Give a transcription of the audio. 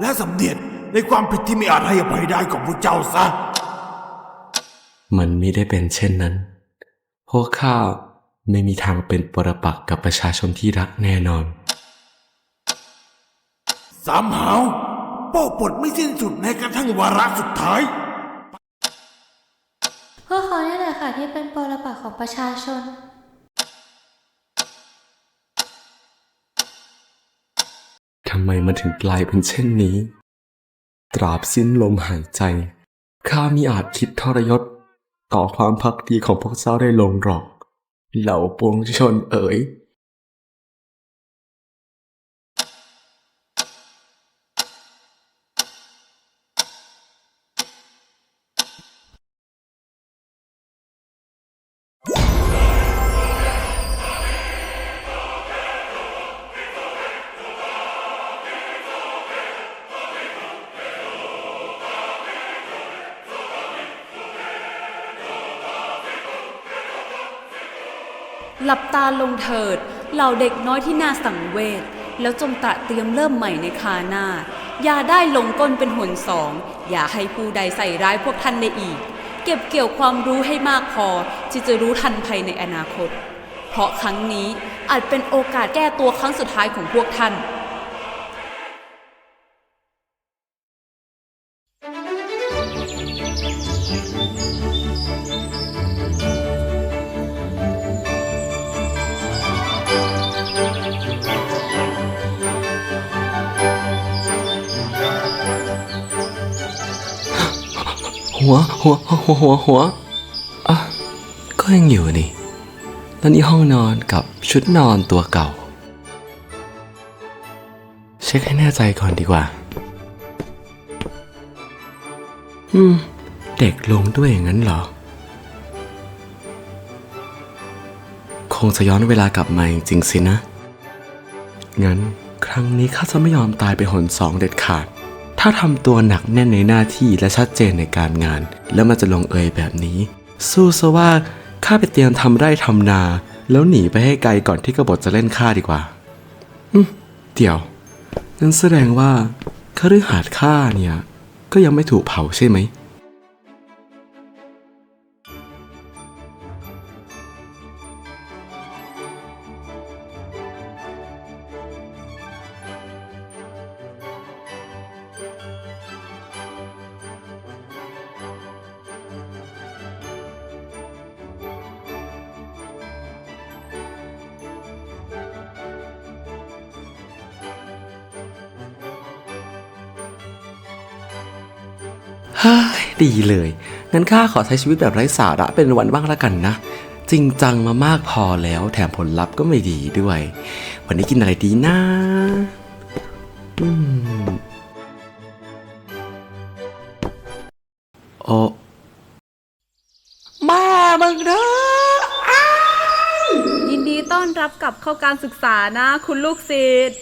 และสำเนียกในความผิดที่ไม่อาจให้อภัยได้ของพวกเจ้าซะ มันไม่ได้เป็นเช่นนั้น พวกข้าไม่มีทางเป็นปรปักษ์กับประชาชนที่รักแน่นอน สามหาวโป้ปลดไม่สิ้นสุดในกระทั่งวาระสุดท้าย พวกเขาเนี่ยแหละค่ะที่เป็นปรปักษ์ของประชาชน ทำไมมันถึงกลายเป็นเช่นนี้ ตราบสิ้นลมหายใจ ข้ามิอาจคิดทรยศ ต่อความพักดีของพวกเจ้าได้ลงหรอก เหล่าปวงชนเอ๋ย หลับตาลงเถิด เหล่าเด็กน้อยที่น่าสังเวช แล้วจงตะเตรียมเริ่มใหม่ในคาหน้า อย่าได้ลงก้นเป็นหนสอง อย่าให้ผู้ใดใส่ร้ายพวกท่านได้อีก เก็บเกี่ยวความรู้ให้มากพอ ที่จะรู้ทันภัยในอนาคต เพราะครั้งนี้อาจเป็นโอกาสแก้ตัวครั้งสุดท้ายของพวกท่าน หัว หัว หัว หัว หัว อะ ก็ยังอยู่นี่แล้วนี่ห้องนอนกับชุดนอนตัวเก่า เช็คให้แน่ใจก่อนดีกว่า อืม เด็กลงด้วยอย่างนั้นเหรอ คงจะย้อนเวลากลับมาจริงๆสินะ งั้นครั้งนี้ข้าจะไม่ยอมตายไปหนสองเด็ดขาด ถ้าทำตัวหนักแน่นในหน้าที่และชัดเจนในการงาน แล้วมันจะลงเอยแบบนี้ สู้ซะว่าข้าไปเตรียมทำไร่ทำนา แล้วหนีไปให้ไกลก่อนที่กบฏจะเล่นข้าดีกว่าอืมเดี๋ยวนั่นแสดงว่าคฤหาสน์ข้าเนี่ย ก็ยังไม่ถูกเผาใช่ไหม ฮ้ยดีเลย งั้นข้าขอใช้ชีวิตแบบไร้สาระเป็นวันบ้างละกันนะ จริงจังมามากพอแล้วแถมผลลัพธ์ก็ไม่ดีด้วย วันนี้กินอะไรดีนะอืมโอ้แม่มึงนะยินดีต้อนรับกลับเข้าการศึกษานะ คุณลูกศิษย์